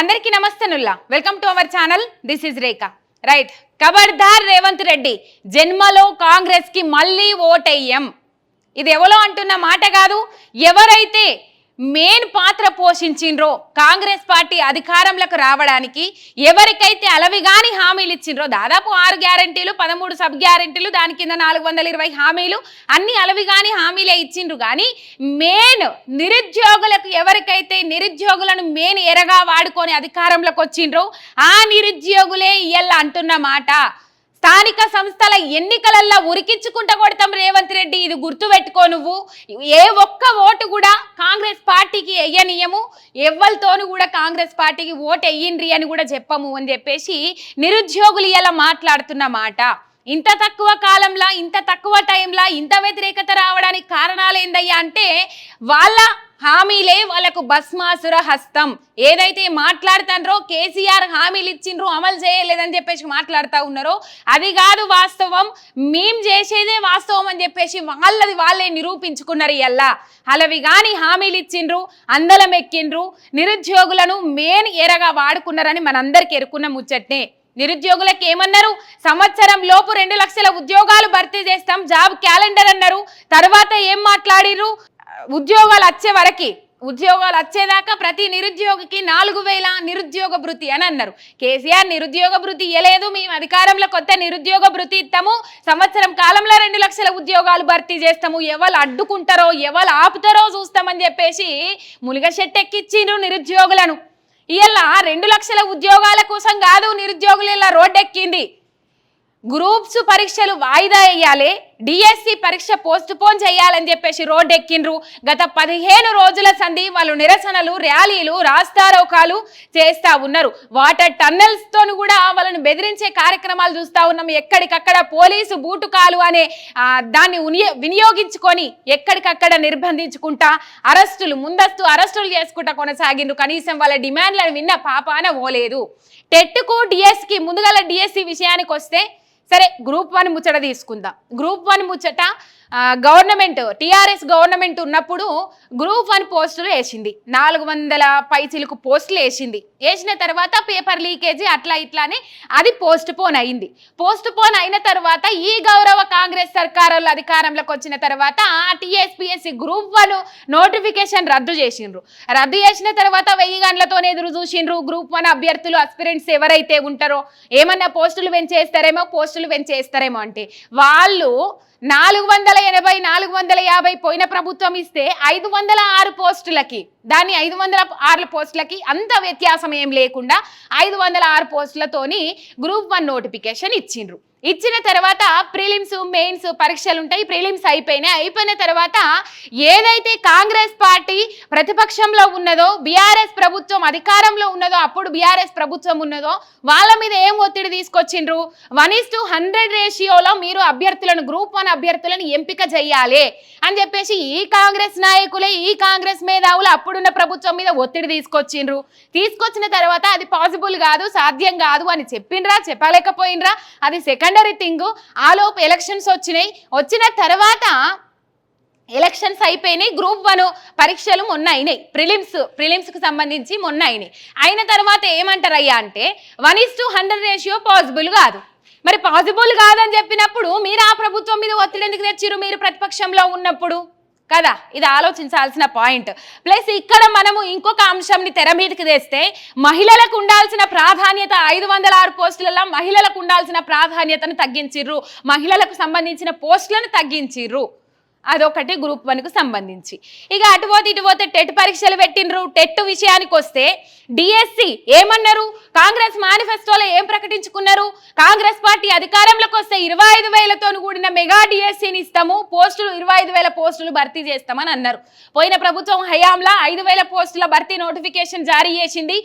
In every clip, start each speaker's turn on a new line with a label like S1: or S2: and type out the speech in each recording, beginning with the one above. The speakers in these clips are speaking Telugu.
S1: అందరికీ నమస్తేనుల్లా welcome to our channel this is Rekha right కబర్దార్ Revanth Reddy జన్మలో కాంగ్రెస్కి మళ్ళీ ఓటెయ్యం. ఇది ఎవరో అంటున్న మాట కాదు? ఎవరైతే మెయిన్ పాత్ర పోషించిండ్రో కాంగ్రెస్ పార్టీ అధికారంలోకి రావడానికి ఎవరికైతే అలవిగాని హామీలు ఇచ్చిండ్రో దాదాపు ఆరు గ్యారంటీలు పదమూడు సబ్ గ్యారంటీలు దాని కింద నాలుగు వందల ఇరవై హామీలు అన్ని అలవిగాని హామీలే ఇచ్చిండ్రు. కానీ మెయిన్ నిరుద్యోగులకు ఎవరికైతే నిరుద్యోగులను మెయిన్ ఎరగా వాడుకొని అధికారంలోకి వచ్చిండ్రో ఆ నిరుద్యోగులే ఇయ్యల్ల అంటున్న మాట. స్థానిక సంస్థల ఎన్నికలల్లో ఉరికించుకుంటా కొడతాం రేవంత్ రెడ్డి. ఇది గుర్తు పెట్టుకో నువ్వు. ఏ ఒక్క ఓటు కూడా కాంగ్రెస్ పార్టీకి వెయ్యనీయము ఎవ్వరితోనూ కూడా కాంగ్రెస్ పార్టీకి ఓటు వెయ్యిండ్రి అని కూడా చెప్పము అని చెప్పేసి నిరుద్యోగులు ఇలా మాట్లాడుతున్న మాట. ఇంత తక్కువ కాలంలో ఇంత తక్కువ టైంలో ఇంత వ్యతిరేకత రావడానికి కారణాలు ఏందయ్యా అంటే వాళ్ళ హామీలే వాళ్ళకు భస్మాసుర హస్తం. ఏదైతే మాట్లాడుతాండ్రో కేసీఆర్ హామీలు ఇచ్చిండ్రు అమలు చేయలేదని చెప్పేసి మాట్లాడుతూ ఉన్నారో అది కాదు వాస్తవం. మేం చేసేదే వాస్తవం అని చెప్పేసి వాళ్ళది వాళ్ళే నిరూపించుకున్నారు ఇయ్యల్లా అలవి కానీ హామీలు ఇచ్చిండ్రు అందలం ఎక్కిండ్రు నిరుద్యోగులను మెయిన్ ఎరగా వాడుకున్నారని మనందరికీ ఎరుకున్న ముచ్చట్నే. నిరుద్యోగులకు ఏమన్నారు? సంవత్సరం లోపు రెండు లక్షల ఉద్యోగాలు భర్తీ చేస్తాం జాబ్ క్యాలెండర్ అన్నారు. తర్వాత ఏం మాట్లాడిర్రు? ఉద్యోగాలు వచ్చే వరకి ఉద్యోగాలు వచ్చేదాకా ప్రతి నిరుద్యోగికి నాలుగు వేల నిరుద్యోగ భృతి అని అన్నారు. కేసీఆర్ నిరుద్యోగ భృతి ఇవ్వలేదు మేము అధికారంలో కొత్త నిరుద్యోగ భృతి ఇస్తాము సంవత్సరం కాలంలో రెండు లక్షల ఉద్యోగాలు భర్తీ చేస్తాము. ఎవరు అడ్డుకుంటారో ఎవరు ఆపుతారో చూస్తామని చెప్పేసి ములిగ ఎక్కిచ్చిండ్రు నిరుద్యోగులను. ఇలా రెండు లక్షల ఉద్యోగాల కోసం కాదు నిరుద్యోగులు ఇలా రోడ్డెక్కింది. గ్రూప్స్ పరీక్షలు వాయిదా వేయాలి డిఎస్సి పరీక్ష పోస్ట్ పోన్ చేయాలని చెప్పేసి రోడ్డు ఎక్కిండ్రు గత పదిహేను రోజుల సంధి వాళ్ళు నిరసనలు ర్యాలీలు రాస్తారోకాలు చేస్తా ఉన్నారు. వాటర్ టన్నెల్స్ తోను కూడా వాళ్ళని బెదిరించే కార్యక్రమాలు చూస్తా ఉన్నాం. ఎక్కడికక్కడ పోలీసు బూటుకాలు అనే దాన్ని వినియోగించుకొని ఎక్కడికక్కడ నిర్బంధించుకుంటా అరెస్టులు ముందస్తు అరెస్టులు చేసుకుంటా కొనసాగిండ్రు. కనీసం వాళ్ళ డిమాండ్లను విన్న పాపాన పోలేదు. టెట్కు డిఎస్కి ముందుగల డిఎస్సి విషయానికి వస్తే సరే గ్రూప్ వన్ ముచ్చట తీసుకుందాం. గ్రూప్ వన్ ముచ్చట గవర్నమెంట్ టిఆర్ఎస్ గవర్నమెంట్ ఉన్నప్పుడు గ్రూప్ వన్ పోస్టులు వేసింది. నాలుగు వందల పైచిలకు పోస్టులు వేసింది. వేసిన తర్వాత పేపర్ లీకేజీ అట్లా ఇట్లానే అది పోస్ట్ పోన్ అయింది. పోస్ట్ పోన్ అయిన తర్వాత ఈ గౌరవ కాంగ్రెస్ సర్కారులు అధికారంలోకి వచ్చిన తర్వాత టీఎస్పిఎస్సి గ్రూప్ వన్ నోటిఫికేషన్ రద్దు చేసిండ్రు. రద్దు చేసిన తర్వాత వెయ్యి గంటలతో ఎదురు చూసిండ్రు. గ్రూప్ వన్ అభ్యర్థులు అస్పిరెంట్స్ ఎవరైతే ఉంటారో ఏమన్నా పోస్టులు పెంచేస్తారేమో పోస్టులు పెంచేస్తారేమో అంటే వాళ్ళు నాలుగు వందల ఎనభై నాలుగు వందల యాభై పోయిన ప్రభుత్వం ఇస్తే ఐదు వందల ఆరు పోస్టులకి దాన్ని ఐదు వందల ఆరు పోస్టులకి అంత వ్యత్యాసం ఏం లేకుండా ఐదు వందల ఆరు పోస్టులతోని గ్రూప్ వన్ నోటిఫికేషన్ ఇచ్చిండ్రు. ఇచ్చిన తర్వాత ప్రిలిమ్స్ మెయిన్స్ పరీక్షలు ఉంటాయి ప్రిలిమ్స్ అయిపోయినాయి. అయిపోయిన తర్వాత ఏదైతే కాంగ్రెస్ పార్టీ ప్రతిపక్షంలో ఉన్నదో బీఆర్ఎస్ ప్రభుత్వం అధికారంలో ఉన్నదో అప్పుడు బీఆర్ఎస్ ప్రభుత్వం ఉన్నదో వాళ్ళ మీద ఏం ఒత్తిడి తీసుకొచ్చిండ్రు? వన్ ఇస్ టు హండ్రెడ్ రేషియోలో మీరు అభ్యర్థులను గ్రూప్ వన్ అభ్యర్థులను ఎంపిక చేయాలి అని చెప్పేసి ఈ కాంగ్రెస్ నాయకులే ఈ కాంగ్రెస్ మేధావులు అప్పుడున్న ప్రభుత్వం మీద ఒత్తిడి తీసుకొచ్చిండ్రు. తీసుకొచ్చిన తర్వాత అది పాసిబుల్ కాదు సాధ్యం కాదు అని చెప్పిండ్రా చెప్పలేకపోయినరా? అది సెకండ్ థింగ్ ఆలోపు ఎలక్షన్స్ వచ్చినాయి. వచ్చిన తర్వాత ఎలక్షన్స్ అయిపోయినాయి. గ్రూప్ వన్ పరీక్షలు మొన్న అయినాయి ప్రిలిమ్స్ ప్రిలిమ్స్కి సంబంధించి మొన్న అయినాయి అయిన తర్వాత ఏమంటారయ్యా అంటే one is two hundred ratio possible కాదు. మరి పాసిబుల్ కాదని చెప్పినప్పుడు మీరు ఆ ప్రభుత్వం మీద ఒత్తిడి ఎందుకు తెచ్చిరు మీరు ప్రతిపక్షంలో ఉన్నప్పుడు? కదా? ఇది ఆలోచించాల్సిన పాయింట్. ప్లస్ ఇక్కడ మనము ఇంకొక అంశంని తెర మీదకి తెస్తే మహిళలకు ఉండాల్సిన ప్రాధాన్యత ఐదు వందల ఆరు పోస్టులలో మహిళలకు ఉండాల్సిన ప్రాధాన్యతను తగ్గించిర్రు. మహిళలకు సంబంధించిన పోస్టులను తగ్గించిర్రు. అదొకటి గ్రూప్ వన్కు సంబంధించి. ఇక అటుపోతే ఇటుపోతే ఇటు టెట్ పరీక్షలు పెట్టిండ్రు. టెట్ విషయానికి వస్తే డిఎస్సి ఏమన్నారు? కాంగ్రెస్ మేనిఫెస్టోలో ఏం ప్రకటించుకున్నారు? కాంగ్రెస్ పార్టీ అధికారంలోకి వస్తే ఇరవై ఐదు వేలతో కూడిన మెగా డిఎస్సిని ఇస్తాము. పోస్టులు ఇరవై ఐదు వేల పోస్టులు భర్తీ చేస్తామని అన్నారు. పోయిన ప్రభుత్వం హయాంలో ఐదు వేల పోస్టుల భర్తీ నోటిఫికేషన్ జారీ చేసింది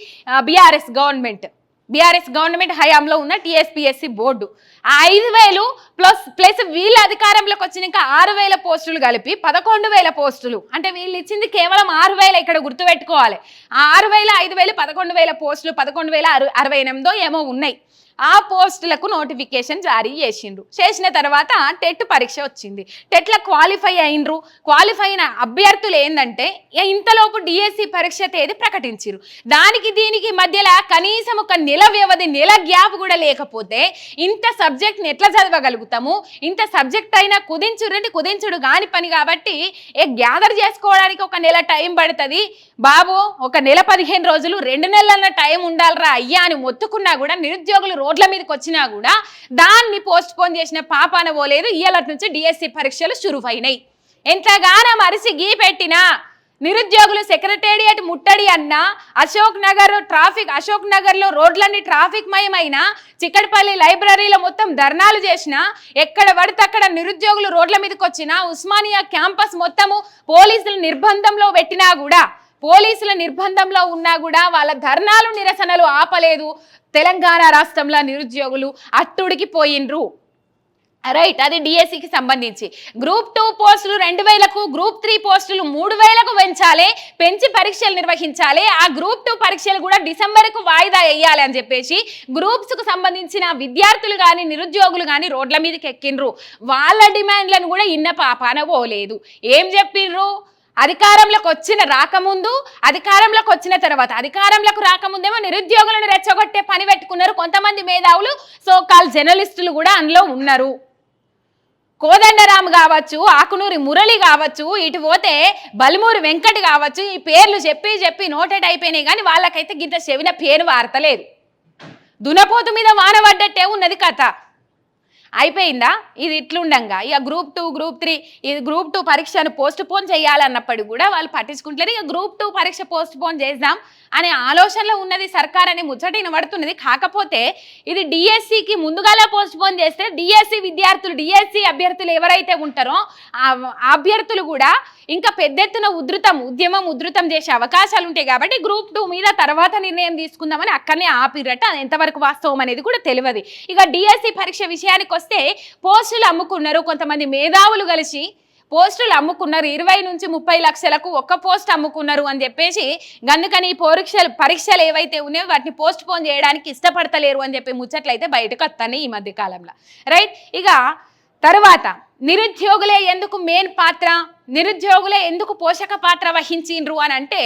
S1: బీఆర్ఎస్ గవర్నమెంట్. బీఆర్ఎస్ గవర్నమెంట్ హయాంలో ఉన్న టీఎస్పీఎస్సీ బోర్డు. ఆ ఐదు వేలు ప్లస్ ప్లస్ వీళ్ళ అధికారంలోకి వచ్చినాక ఆరు వేల పోస్టులు కలిపి పదకొండు వేల పోస్టులు. అంటే వీళ్ళు ఇచ్చింది కేవలం ఆరు వేల ఇక్కడ గుర్తుపెట్టుకోవాలి. ఆ ఆరు వేల ఐదు వేలు పదకొండు వేల పోస్టులు పదకొండు వేల అరవై ఎనిమిదో ఏమో ఉన్నాయి. ఆ పోస్టులకు నోటిఫికేషన్ జారీ చేసిండ్రు. చేసిన తర్వాత టెట్ పరీక్ష వచ్చింది. టెట్లో క్వాలిఫై అయినరు. క్వాలిఫై అయిన అభ్యర్థులు ఏంటంటే ఇంతలోపు డిఎస్సి పరీక్ష తేదీ ప్రకటించారు దానికి దీనికి మధ్యలో కనీసం ఒక నెల వ్యవధి నెల గ్యాప్ కూడా లేకపోతే ఇంత సబ్జెక్ట్ని ఎట్లా చదవగలుగుతాము? ఇంత సబ్జెక్ట్ అయినా కుదించుడంటే కుదించుడు కాని పని కాబట్టి ఏ గ్యాదర్ చేసుకోవడానికి ఒక నెల టైం పడుతుంది? బాబు ఒక నెల పదిహేను రోజులు రెండు నెలల టైం ఉండాలిరా అయ్యా అని మొత్తుకున్నా కూడా నిరుద్యోగులు రోడ్ల మీదకి వచ్చినా కూడా దాన్ని పోస్ట్ పోన్ చేసిన పాపాన పోలేదు. ఇయ్యాల నుంచి డిఎస్సి పరీక్షలు చురువైనాయి ఎంతగానో మరిసి గీ పెట్టినా నిరుద్యోగులు సెక్రటేరియట్ ముట్టడి అన్న అశోక్ నగర్ ట్రాఫిక్ అశోక్ నగర్లో రోడ్లన్నీ ట్రాఫిక్ మయమైన చిక్కడపల్లి లైబ్రరీలో మొత్తం ధర్నాలు చేసిన ఎక్కడ పడితే అక్కడ నిరుద్యోగులు రోడ్ల మీదకి వచ్చినా ఉస్మానియా క్యాంపస్ మొత్తము పోలీసులు నిర్బంధంలో పెట్టినా కూడా పోలీసుల నిర్బంధంలో ఉన్నా కూడా వాళ్ళ ధర్నాలు నిరసనలు ఆపలేదు. తెలంగాణ రాష్ట్రంలో నిరుద్యోగులు అట్టుడికి పోయిండ్రు. రైట్ అది డిఎస్సికి సంబంధించి. గ్రూప్ టూ పోస్టులు రెండు వేలకు గ్రూప్ త్రీ పోస్టులు మూడు వేలకు పెంచాలి పెంచి పరీక్షలు నిర్వహించాలి ఆ గ్రూప్ టూ పరీక్షలు కూడా డిసెంబర్కు వాయిదా వేయాలి అని చెప్పేసి గ్రూప్స్కు సంబంధించిన విద్యార్థులు కానీ నిరుద్యోగులు కానీ రోడ్ల మీదకి ఎక్కిండ్రు. వాళ్ళ డిమాండ్లను కూడా ఇన్న పాపాన పోలేదు. ఏం చెప్పిండ్రు? అధికారంలోకి వచ్చిన రాకముందు అధికారంలోకి వచ్చిన తర్వాత అధికారంలోకి రాకముందేమో నిరుద్యోగులను రెచ్చగొట్టే పని పెట్టుకున్నారు కొంతమంది మేధావులు సో కాల్ జర్నలిస్టులు కూడా అందులో ఉన్నారు. కోదండరామ్ కావచ్చు ఆకునూరి మురళి కావచ్చు ఇటు పోతే బలిమూరి వెంకట్ కావచ్చు ఈ పేర్లు చెప్పి చెప్పి నోటెడ్ అయిపోయినాయి కానీ వాళ్ళకైతే గింత చెవిన పేరు వార్తలేదు. దునపోతు మీద వాన పడ్డట్టే ఉన్నది కథ. అయిపోయిందా? ఇది ఇట్లుండంగా. ఇక గ్రూప్ టూ గ్రూప్ త్రీ ఇది గ్రూప్ టూ పరీక్షను పోస్ట్ పోన్ చేయాలన్నప్పటికీ కూడా వాళ్ళు పట్టించుకుంటలేరు. ఇక గ్రూప్ టూ పరీక్ష పోస్ట్ పోన్ చేద్దాం అనే ఆలోచనలో ఉన్నది సర్కార్ అని ముచ్చట వినబడుతున్నది. కాకపోతే ఇది డిఎస్సికి ముందుగానే పోస్ట్ పోన్ చేస్తే డిఎస్సి విద్యార్థులు డిఎస్సి అభ్యర్థులు ఎవరైతే ఉంటారో అభ్యర్థులు కూడా ఇంకా పెద్ద ఎత్తున ఉధృతం ఉద్యమం ఉధృతం చేసే అవకాశాలు ఉంటాయి కాబట్టి గ్రూప్ టూ మీద తర్వాత నిర్ణయం తీసుకుందామని అక్కడనే ఆపిరట అది ఎంతవరకు వాస్తవం అనేది కూడా తెలియదు. ఇక డిఎస్సి పరీక్ష విషయానికి వస్తే పోస్టులు అమ్ముకున్నారు కొంతమంది మేధావులు కలిసి. పోస్టులు అమ్ముకున్నారు ఇరవై నుంచి ముప్పై లక్షలకు ఒక్క పోస్ట్ అమ్ముకున్నారు అని చెప్పేసి గందుకని ఈ పరీక్షలు పరీక్షలు ఏవైతే ఉన్నాయో వాటిని పోస్ట్ పోన్ చేయడానికి ఇష్టపడతలేరు అని చెప్పి ముచ్చట్లయితే బయటకు వస్తాయి ఈ మధ్య కాలంలో. రైట్? ఇక తర్వాత నిరుద్యోగులే ఎందుకు మెయిన్ పాత్ర? నిరుద్యోగులే ఎందుకు పోషక పాత్ర వహించిండ్రు అని అంటే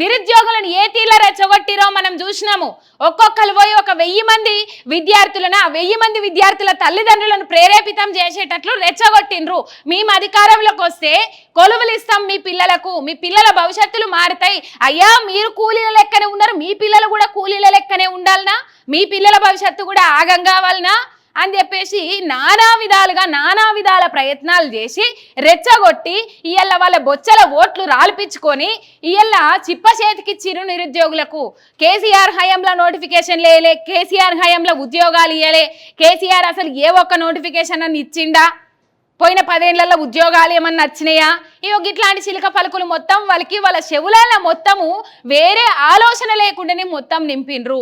S1: నిరుద్యోగులను ఏ తీర్ల రెచ్చగొట్టిరో మనం చూసినాము. ఒక్కొక్కరు పోయి ఒక వెయ్యి మంది విద్యార్థులను ఆ వెయ్యి మంది విద్యార్థుల తల్లిదండ్రులను ప్రేరేపితం చేసేటట్లు రెచ్చగొట్టిండ్రు. మేము అధికారంలోకి వస్తే కొలువులు ఇస్తాం మీ పిల్లలకు. మీ పిల్లల భవిష్యత్తులు మారుతాయి. అయ్యా మీరు కూలీల లెక్కనే ఉన్నారు. మీ పిల్లలు కూడా కూలీల లెక్కనే ఉండాలనా? మీ పిల్లల భవిష్యత్తు కూడా ఆగం కావాలనా? అని చెప్పేసి నానా విధాలుగా నానా విధాల ప్రయత్నాలు చేసి రెచ్చగొట్టి ఇవాళ వాళ్ళ బొచ్చల ఓట్లు రాల్పించుకొని ఇవాళ చిప్ప చేతికిచ్చిరు నిరుద్యోగులకు కేసీఆర్ హయాంలో నోటిఫికేషన్ లేలే కేసీఆర్ హయాంలో ఉద్యోగాలు ఇవ్వలే కేసీఆర్ అసలు ఏ ఒక్క నోటిఫికేషన్ అని ఇచ్చిండా? పోయిన పదేళ్ళలో ఉద్యోగాలు ఏమన్నా నచ్చినాయా ఇవి ఇట్లాంటి చిలుక పలుకులు మొత్తం వాళ్ళకి వాళ్ళ చెవులలో మొత్తము వేరే ఆలోచన లేకుండానే మొత్తం నింపిండ్రు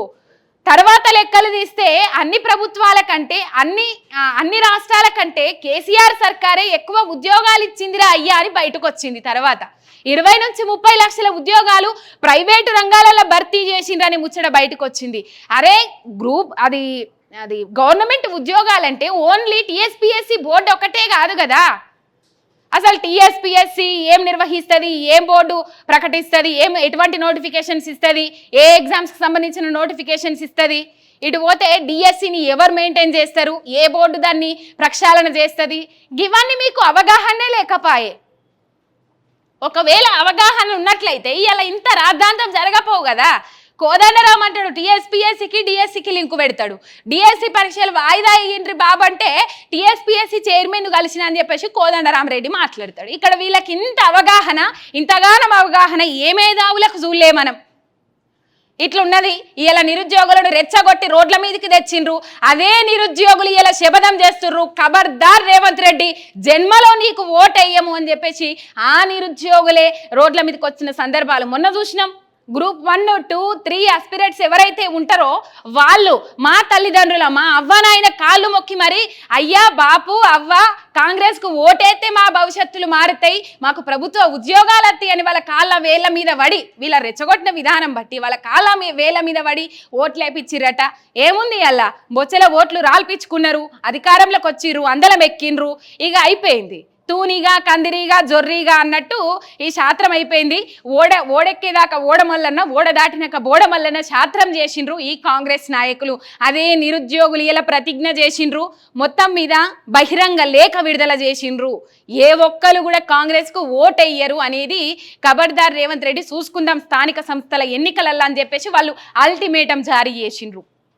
S1: తర్వాత లెక్కలు తీస్తే అన్ని ప్రభుత్వాల కంటే అన్ని అన్ని రాష్ట్రాల కంటే కేసీఆర్ సర్కారే ఎక్కువ ఉద్యోగాలు ఇచ్చిందిరా అయ్యా అని బయటకు వచ్చింది తర్వాత. ఇరవై నుంచి ముప్పై లక్షల ఉద్యోగాలు ప్రైవేటు రంగాలలో భర్తీ చేసిండ్రని ముచ్చట బయటకు వచ్చింది అరే గ్రూప్ అది అది గవర్నమెంట్ ఉద్యోగాలంటే ఓన్లీ టీఎస్పిఎస్సి బోర్డు ఒకటే కాదు కదా. అసలు టీఎస్పిఎస్సి ఏం నిర్వహిస్తుంది? ఏం బోర్డు ప్రకటిస్తుంది? ఏం ఎటువంటి నోటిఫికేషన్స్ ఇస్తుంది? ఏ ఎగ్జామ్స్కి సంబంధించిన నోటిఫికేషన్స్ ఇస్తుంది? ఇటు పోతే డిఎస్సిని ఎవరు మెయింటైన్ చేస్తారు? ఏ బోర్డు దాన్ని ప్రక్షాళన చేస్తుంది? ఇవన్నీ మీకు అవగాహనే లేకపాయే. ఒకవేళ అవగాహన ఉన్నట్లయితే ఇలా ఇంత రాద్ధాంతం జరగపోవు కదా. కోదండరామ్ అంటాడు. టీఎస్పీఎస్సికి డిఎస్సికి లింకు పెడతాడు. డిఎస్సి పరీక్షలు వాయిదా అయ్యిండ్రి బాబు అంటే టీఎస్పీఎస్సి చైర్మన్ కలిసిన అని చెప్పేసి కోదండరామ్ రెడ్డి మాట్లాడతాడు. ఇక్కడ వీళ్ళకి ఇంత అవగాహన ఇంతగానం అవగాహన ఏమేదావులకు మేధావులకు చూడలే మనం. ఇట్లున్నది ఇలా నిరుద్యోగులను రెచ్చగొట్టి రోడ్ల మీదకి తెచ్చిండ్రు. అదే నిరుద్యోగులు ఇలా శపథం చేస్తుర్రు. ఖబర్దార్ రేవంత్ రెడ్డి జన్మలో నీకు ఓటేయము అని చెప్పేసి ఆ నిరుద్యోగులే రోడ్ల మీదకి వచ్చిన సందర్భాలు మొన్న చూసినాం. Group one two three aspirants ఎవరైతే ఉంటారో వాళ్ళు మా తల్లిదండ్రుల మా అవ్వ నాయన కాళ్ళు మొక్కి మరి అయ్యా బాపు అవ్వ కాంగ్రెస్కు ఓటేస్తే మా భవిష్యత్తులు మారుతాయి మాకు ప్రభుత్వ ఉద్యోగాలు వస్తాయి అని వాళ్ళ కాళ్ళ వేళ్ళ మీద పడి వీళ్ళ రెచ్చగొట్టిన విధానం బట్టి వాళ్ళ కాళ్ళ మీ- వేళ్ళ మీద పడి ఓట్లు వేపించిరట ఏముంది అలా? బొచ్చల ఓట్లు రాల్పించుకున్నారు అధికారంలోకి వచ్చిర్రు అందలం ఎక్కిండ్రు ఇక అయిపోయింది. తూనిగా కందిరీగా జొర్రీగా అన్నట్టు ఈ శాస్త్రం అయిపోయింది. ఓడ ఓడెక్కేదాకా ఓడమల్లన్న ఓడ దాటినాక బోడమల్లన్న శాస్త్రం చేసిండ్రు ఈ కాంగ్రెస్ నాయకులు. అదే నిరుద్యోగులు ఇలా ప్రతిజ్ఞ చేసిండ్రు. మొత్తం మీద బహిరంగ లేఖ విడుదల చేసిండ్రు. ఏ ఒక్కరు కూడా కాంగ్రెస్కు ఓటెయ్యరు అనేది ఖబర్దార్ రేవంత్ రెడ్డి చూసుకుందాం స్థానిక సంస్థల ఎన్నికలల్లా అని చెప్పేసి వాళ్ళు అల్టిమేటం జారీ చేసిండ్రు.